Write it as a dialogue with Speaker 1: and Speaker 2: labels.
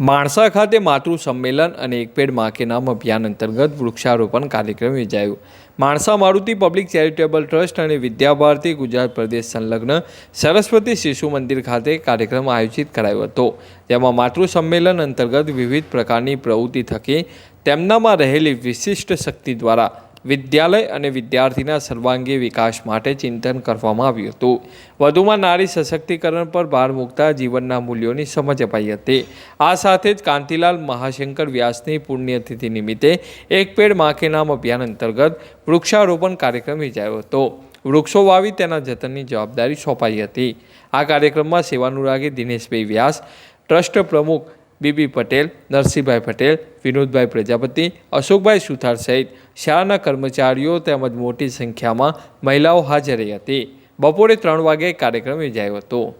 Speaker 1: માણસા ખાતે માતૃ સંમેલન અને એક પેડમાં નામ અભિયાન અંતર્ગત વૃક્ષારોપણ કાર્યક્રમ યોજાયો. Mansa Maruti public charitable trust અને વિદ્યાભારતી ગુજરાત પ્રદેશ સંલગ્ન સરસ્વતી શિશુ મંદિર ખાતે કાર્યક્રમ આયોજિત કરાયો હતો. જેમાં માતૃ સંમેલન અંતર્ગત વિવિધ પ્રકારની પ્રવૃત્તિ થકી તેમનામાં રહેલી વિશિષ્ટ શક્તિ દ્વારા વિદ્યાલય અને વિદ્યાર્થીના સર્વાંગી વિકાસ માટે ચિંતન કરવામાં આવ્યું હતું. વધુમાં નારી સશક્તિકરણ પર ભાર મૂકતા જીવનના મૂલ્યોની સમજ અપાઈ હતી. આ સાથે જ કાંતિલાલ મહાશંકર વ્યાસની પુણ્યતિથિ નિમિત્તે એક પેડમાં નામ અભિયાન અંતર્ગત વૃક્ષારોપણ કાર્યક્રમ યોજાયો હતો. વૃક્ષો વાવી તેના જતનની જવાબદારી સોંપાઈ હતી. આ કાર્યક્રમમાં સેવાનુરાગી દિનેશભાઈ વ્યાસ, ટ્રસ્ટ પ્રમુખ બીબી પટેલ, નરસિંહભાઈ પટેલ, વિનોદભાઈ પ્રજાપતિ, અશોકભાઈ સુથાર સહિત શાળાના કર્મચારીઓ તેમજ મોટી સંખ્યામાં મહિલાઓ હાજર રહી હતી. બપોરે ત્રણ વાગે કાર્યક્રમ યોજાયો હતો.